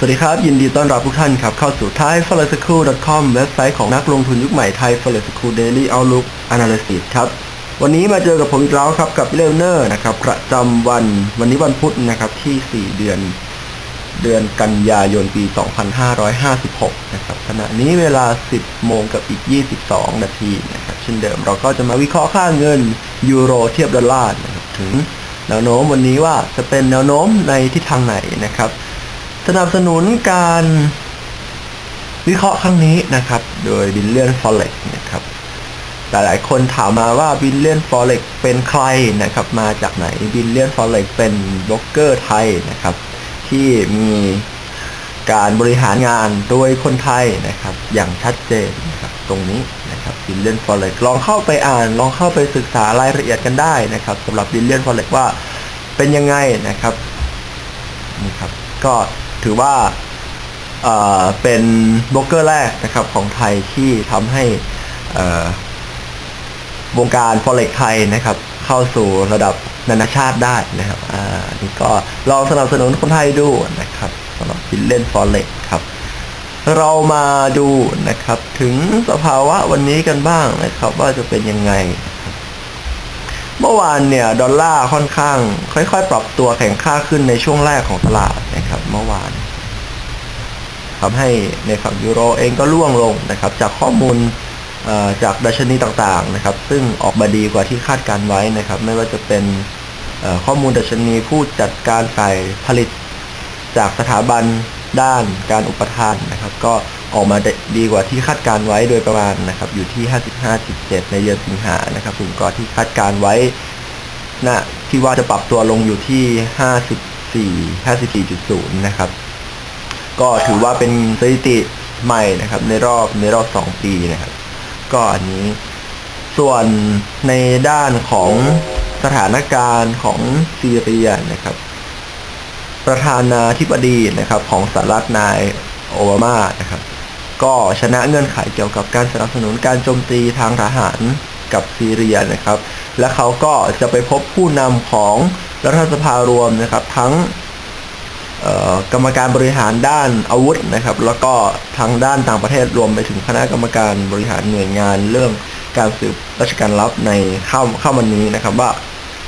สวัสดีครับ ยินดีต้อนรับทุกท่านครับ เข้าสู่ thai f o r e s t c o o l com เว็บไซต์ของนักลงทุนยุคใหม่ Thai f o r e s t c o o l Daily Outlook Analysis ครับ วันนี้มาเจอกับผมอีกแล้วครับ กับเลเนอร์นะครับ ประจำวันวันนี้วันพุธนะครับที่ 4 เดือน เดือนกันยายนปี 2556 นะครับขณะนี้เวลา 10 โมงกับอีก 22 นาทีนะครับเช่นเดิมเราก็จะมาวิเคราะห์ค่าเงินยูโรเทียบดอลลาร์นะครับถึงแนวโน้มวันนี้ว่าจะเป็นแนวโน้มในทิศทางไหนนะครับ สนับสนุนการวิเคราะห์ครั้งนี้นะครับ โดยบิลเลียนฟอเร็กนะครับหลายๆคนถามมาว่าบิลเลียนฟอเร็กเป็นใครนะครับ มาจากไหนบิลเลียนฟอเร็กเป็นบล็อกเกอร์ไทยนะครับ ที่มีการบริหารงานโดยคนไทยนะครับ อย่างชัดเจนนะครับ ตรงนี้นะครับบิลเลียนฟอเร็กลองเข้าไปอ่าน ลองเข้าไปศึกษารายละเอียดกันได้นะครับสำหรับบิลเลียนฟอเร็กว่าเป็นยังไงนะครับนี่ครับ ก็ ถือว่าเป็นบล็อกเกอร์แรกนะครับของไทยที่ทำให้วงการฟอเร็กไทยนะครับ เข้าสู่ระดับนานาชาติได้นะครับอ่านี่ก็ลองสนับสนุนคนไทยดูนะครับสำหรับบิลเล่นฟอเร็กครับ เรามาดูนะครับ ถึงสภาวะวันนี้กันบ้างนะครับ ว่าจะเป็นยังไง เมื่อวานเนี่ยดอลลาร์ค่อนข้าง ค่อยๆ ปรับตัวแข็งค่าขึ้นในช่วงแรกของตลาดนะครับ เมื่อวานทำให้ในฝั่งยูโรเองก็ร่วงลงนะครับ จากข้อมูลจากดัชนีต่างๆนะครับ ซึ่งออกมาดีกว่าที่คาดการไว้นะครับ ไม่ว่าจะเป็นข้อมูลดัชนีผู้จัดการฝ่ายผลิต จากสถาบัน ด้านการอุปทานนะครับ ก็ออกมาได้ดีกว่าที่คาดการไว้โดยประมาณนะครับ อยู่ที่ 55.7 ในเดือนสิงหานะครับสูงกว่าที่คาดการไว้นะที่ว่าจะปรับตัวลงอยู่ที่ 54 54.0 นะครับ ก็ถือว่าเป็นสถิติใหม่นะครับ ในรอบในรอบ 2 ปีนะครับ ก็อันนี้ส่วนในด้านของสถานการณ์ของซีเรียนะครับ ประธานาธิบดีนะครับของสหรัฐนายโอบามานะครับก็ชนะเงื่อนไขเกี่ยวกับการสนับสนุนการโจมตีทางทหารกับซีเรียนะครับ และเขาก็จะไปพบผู้นำของรัฐสภารวมนะครับ ทั้งกรรมการบริหารด้านอาวุธนะครับ แล้วก็ทางด้านต่างประเทศรวมไปถึงคณะกรรมการบริหารหน่วยงานเรื่องการสืบราชการลับในเข้าเข้าวันนี้นะครับ ว่า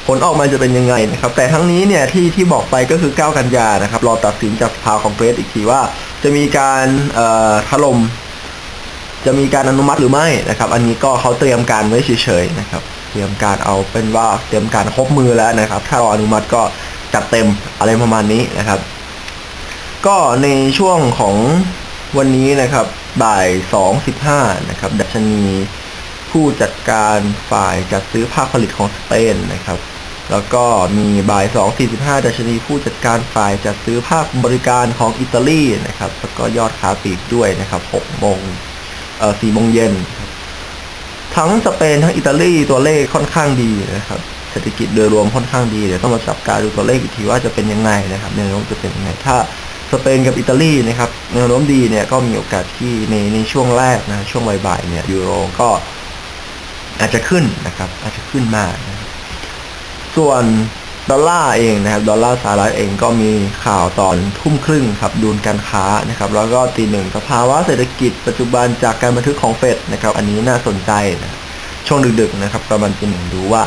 ผลออกมาจะเป็นยังไงนะครับแต่ทั้งนี้เนี่ยที่ที่บอกไปก็คือ 9 กันยานะครับรอตัดสินจากสภาคองเกรสอีกทีว่า จะมีการเอ่อถล่มจะมีการอนุมัติหรือไม่นะครับ อันนี้ก็เขาเตรียมการไว้เฉยๆนะครับ เตรียมการเอาเป็นว่าเตรียมการครบมือแล้วนะครับ ถ้ารออนุมัติก็จัดเต็มอะไรประมาณนี้นะครับ ก็ในช่วงของวันนี้นะครับบ่าย2.15นะครับดัชนี ผู้จัดการฝ่ายจัดซื้อภาคผลิตของสเปนนะครับ แล้วก็มีบ่าย 2.45 ดัชนีผู้จัดการฝ่ายจัดซื้อภาคบริการของอิตาลีนะครับ แล้วก็ยอดค้าปลีกด้วยนะครับ6โมงเอ่อ4โมงเย็น ทั้งสเปนทั้งอิตาลีตัวเลขค่อนข้างดีนะครับเศรษฐกิจโดยรวมค่อนข้างดีเดี๋ยวต้องมาจับตาดูตัวเลขอีกทีว่าจะเป็นยังไงนะครับแนวโน้มจะเป็นยังไงถ้าสเปนกับอิตาลีนะครับแนวโน้มดีเนี่ยก็มีโอกาสที่ในในช่วงแรกนะช่วงบ่ายๆเนี่ยยูโรก็ อาจจะขึ้นนะครับ อาจจะขึ้นมานะส่วนดอลลาร์เองนะครับ ดอลลาร์สหรัฐเองก็มีข่าวตอนทุ่มครึ่งครับดุลการค้านะครับ แล้วก็ตีหนึ่งสภาวะเศรษฐกิจปัจจุบันจากการบันทึกของเฟดนะครับ อันนี้น่าสนใจนะช่วงดึกๆนะครับประมาณตีหนึ่งดูว่า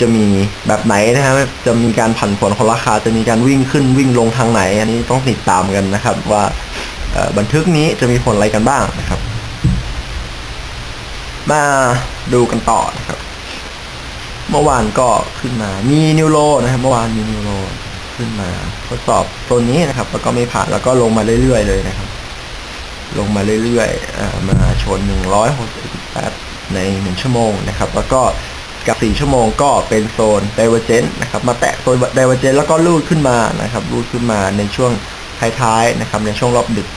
จะมีแบบไหนนะครับจะมีการผันผวนของราคา จะมีการวิ่งขึ้นวิ่งลงทางไหน อันนี้ต้องติดตามกันนะครับ ว่าบันทึกนี้จะมีผลอะไรกันบ้างนะครับ มาดูกันต่อนะครับ เมื่อวานก็ขึ้นมา มีนิวโรนะครับ เมื่อวานมีนิวโรขึ้นมา ทดสอบตัวนี้นะครับ แล้วก็ไม่ผ่านแล้วก็ลงมาเรื่อยๆเลยนะครับ ลงมาเรื่อยๆอ่ามาชน 168 ใน 1 ชั่วโมงนะครับ แล้วก็กับ 4 ชั่วโมงก็เป็นโซน d i v e r g e n t นะครับ มาแตะโซน d i v e r g e n t แล้วก็ลูดขึ้นมานะครับลูดขึ้นมาในช่วงท้ายๆนะครับ ในช่วงรอบดึก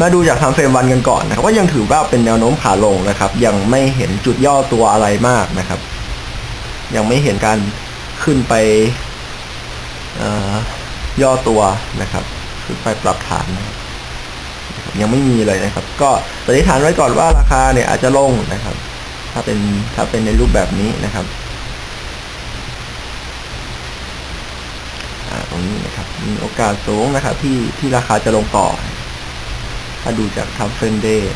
มาดูจากทางเฟรมวันกันก่อนนะครับว่ายังถือว่าเป็นแนวโน้มขาลงนะครับ ยังไม่เห็นจุดย่อตัวอะไรมากนะครับ ยังไม่เห็นการขึ้นไปย่อตัวนะครับ ขึ้นไปปรับฐานนะยังไม่มีเลยนะครับ ก็สันนิษฐานไว้ก่อนว่าราคาเนี่ยอาจจะลงนะครับ ถ้าเป็นถ้าเป็นในรูปแบบนี้นะครับตรงนี้นะครับมีโอกาสสูงนะครับ ที่ที่ราคาจะลงต่อ ถ้าดูจากทับเฟรนเดย์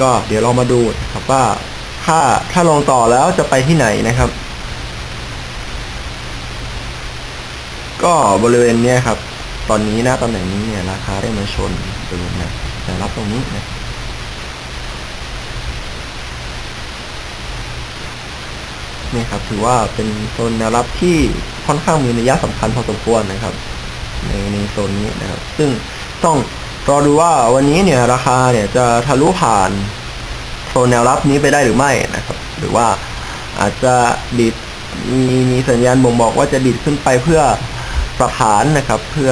ก็เดี๋ยวเรามาดูครับว่าถ้าถ้าลงต่อแล้วจะไปที่ไหนนะครับ ก็บริเวณเนี้ยครับ ตอนนี้นะตำแหน่งนี้เนี่ยราคาได้มาชนบริเวณนะแต่รับตรงนี้นะนี่ครับถือว่าเป็นโซนแนวรับที่ค่อนข้างมีนัยสำคัญพอสมควรนะครับ ในในโซนนี้นะครับ ซึ่งต้องรอดูว่าวันนี้เนี่ยราคาเนี่ยจะทะลุผ่านโซนแนวรับนี้ไปได้หรือไม่นะครับ หรือว่าอาจจะดิดมีมีสัญญาณบ่งบอกว่าจะดิดขึ้นไปเพื่อปรับฐานนะครับ เพื่อ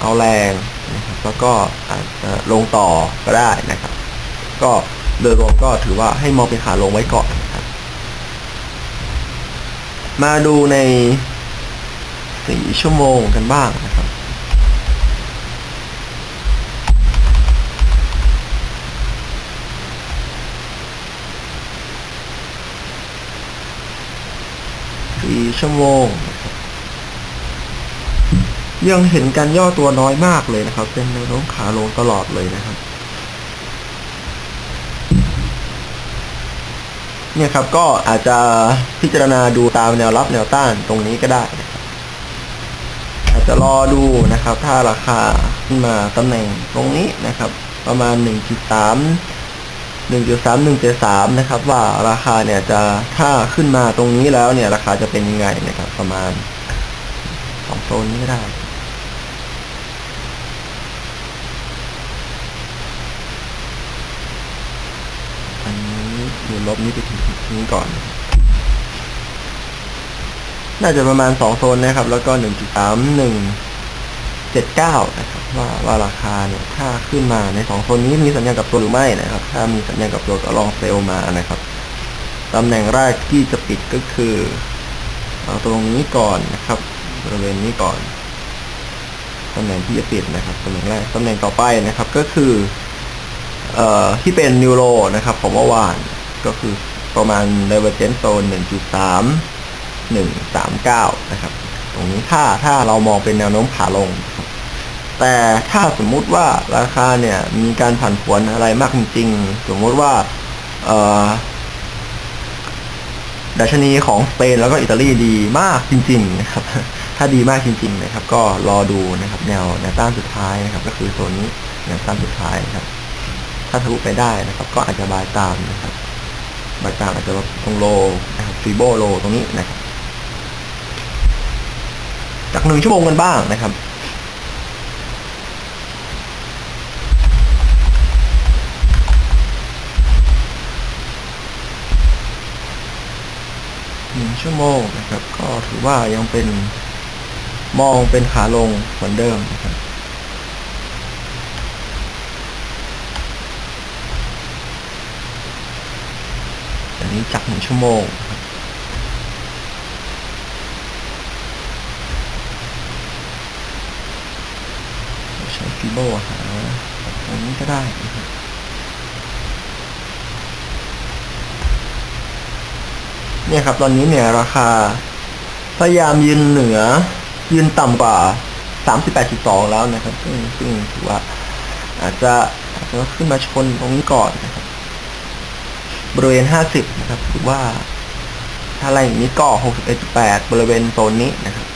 เอาแรงนะครับแล้วก็อาจจะลงต่อก็ได้นะครับ ก็โดยรวมก็ถือว่าให้มองเป็นขาลงไว้ก่อนนะครับ มาดูใน สี่ชั่วโมงกันบ้างนะครับสี่ชั่วโมงนะครับยังเห็นการย่อตัวน้อยมากเลยนะครับ เป็นแนวโน้มขาลงตลอดเลยนะครับเนี่ยครับก็อาจจะพิจารณาดูตามแนวรับแนวต้านตรงนี้ก็ได้ อาจจะรอดูนะครับ ถ้าราคาขึ้นมาตำแหน่งตรงนี้นะครับ ประมาณ 1.3 1.3 1.3นะครับ ว่าราคาเนี่ยจะถ้าขึ้นมาตรงนี้แล้วเนี่ย ราคาจะเป็นยังไงนะครับ ประมาณสองโซนนี้ก็ได้อันนี้อยู่ลบนี้ไปถึงนี้ก่อน น่าจะประมาณสองโซนนะครับ แล้วก็หนึ่งจุดสามหนึ่งเจ็ดเก้านะครับว่าว่าราคาเนี่ยถ้าขึ้นมาในสองโซนนี้มีสัญญาณกับตัวหรือไม่นะครับ ถ้ามีสัญญาณกับตัวก็ลองเซลล์มานะครับตำแหน่งแรกที่จะปิดก็คือเอาตรงนี้ก่อนนะครับบริเวณนี้ก่อนตำแหน่งที่จะปิดนะครับตำแหน่งแรกตำแหน่งต่อไปนะครับก็คือเอ่อที่เป็นนิวโรนะครับของเมื่อวานก็คือประมาณ divergence zone 1.3 139 นะครับ ตรงนี้ถ้าถ้าเรามองเป็นแนวโน้มขาลง แต่ถ้าสมมุติว่าราคาเนี่ยมีการผันผวนอะไรมากจริงๆสมมติว่าดัชนีของสเปนแล้วก็อิตาลีดีมากจริง ๆ นะครับ ถ้าดีมากจริง ๆ นะครับ ก็รอดูนะครับ แนวแนวต้านสุดท้ายนะครับ ก็คือโซนนี้แนวต้านสุดท้ายนะครับ ถ้าทะลุไปได้นะครับ ก็อาจจะบายตามนะครับบายตามอาจจะลดตรงโลนะครับฟีโบโลตรงนี้นะครับ จากหนึ่งชั่วโมงกันบ้างนะครับหนึ่งชั่วโมงนะครับ ก็ถือว่ายังเป็นมองเป็นขาลงเหมือนเดิมนะครับอันนี้จากหนึ่งชั่วโมงนะครับใช้ฟี โบหาตรงนี้ก็ได้นะครับเนี่ยครับตอนนี้เนี่ยราคา พยายามยืนเหนือ ยืนต่ำกว่า 38.2 แล้วนะครับ ซึ่งซึ่งถือว่า อาจจะอาจจะขึ้นมาชนตรงนี้ก่อนนะครับ บริเวณ 50 นะครับหรือว่า ถ้าอะไรอย่างนี้ก็ 61.8 บริเวณโซนนี้นะครับ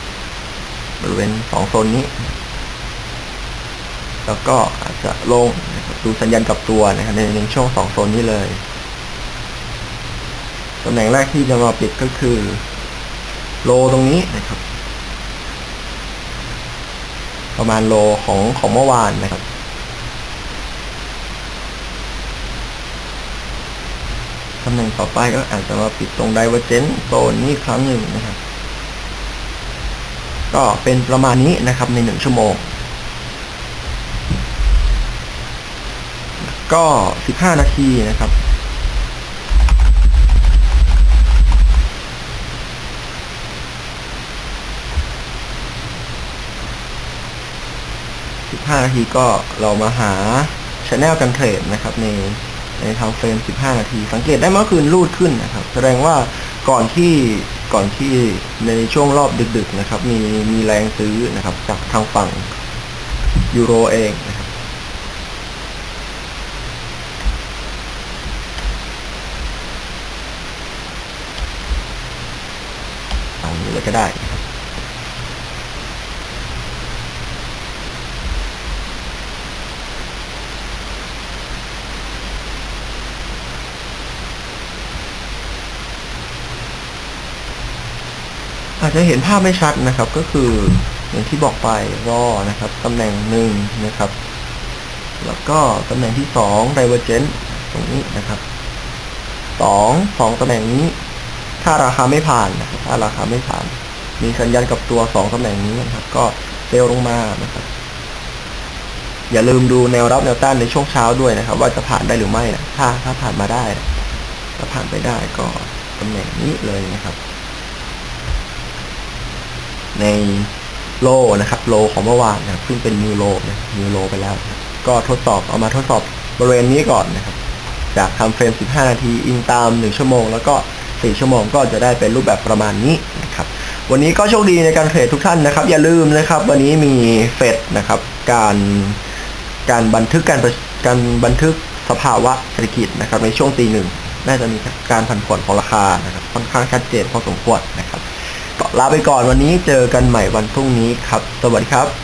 บริเวณสองโซนนี้ แล้วก็อาจจะลงดูสัญญาณกลับตัวนะครับในในช่วงสองโซนนี้เลยตำแหน่งแรกที่จะมาปิดก็คือโลตรงนี้นะครับ ประมาณโลของของเมื่อวานนะครับตำแหน่งต่อไปก็อาจจะมาปิดตรงไดเวอร์เจนโซนนี้ครั้งหนึ่งนะครับ ก็เป็นประมาณนี้นะครับในหนึ่งชั่วโมง ก็สิบห้านาทีนะครับสิบห้านาทีก็เรามาหาชแนลการเทรดนะครับ ในในทางเฟรม 15 นาที สังเกตได้เมื่อคืนรูดขึ้นนะครับ แสดงว่าก่อนที่ก่อนที่ในช่วงรอบดึกๆนะครับ มีมีแรงซื้อนะครับ จากทางฝั่งยูโรเองนะครับ เอาอย่างนี้เลย ก็ได้ อาจจะเห็นภาพไม่ชัดนะครับก็คืออย่างที่บอกไปรอนะครับตำแหน่งหนึ่งนะครับ แล้วก็ตำแหน่งที่สอง divergent ตรงนี้นะครับสองสองตำแหน่งนี้ ถ้าราคาไม่ผ่านนะครับถ้าราคาไม่ผ่าน มีสัญญาณกับตัวสองตำแหน่งนี้นะครับ ก็เซลลงมานะครับอย่าลืมดูแนวรับแนวต้านในช่วงเช้าด้วยนะครับ ว่าจะผ่านได้หรือไม่นะถ้าถ้าผ่านมาได้นะถ้าผ่านไปได้ก็ตำแหน่งนี้เลยนะครับ ในโลนะครับ โลของเมื่อวานนะซึ่งเป็นนิวโลนะนิวโลไปแล้วนะก็ทดสอบเอามาทดสอบ บริเวณนี้ก่อนนะครับ จากทำเฟรม 15 นาทีอิงตาม 1 ชั่วโมง แล้วก็ 4 ชั่วโมงก็จะได้เป็นรูปแบบประมาณนี้นะครับวันนี้ก็โชคดีในการเทรดทุกท่านนะครับ อย่าลืมนะครับ วันนี้มีเฟดนะครับ การการบันทึกการการบันทึกสภาวะเศรษฐกิจนะครับ ในช่วงตีหนึ่งน่าจะมีการผันผวนของราคานะครับค่อนข้างชัดเจนพอสมควรนะครับก็ลาไปก่อนวันนี้เจอกันใหม่วันพรุ่งนี้ครับ สวัสดีครับ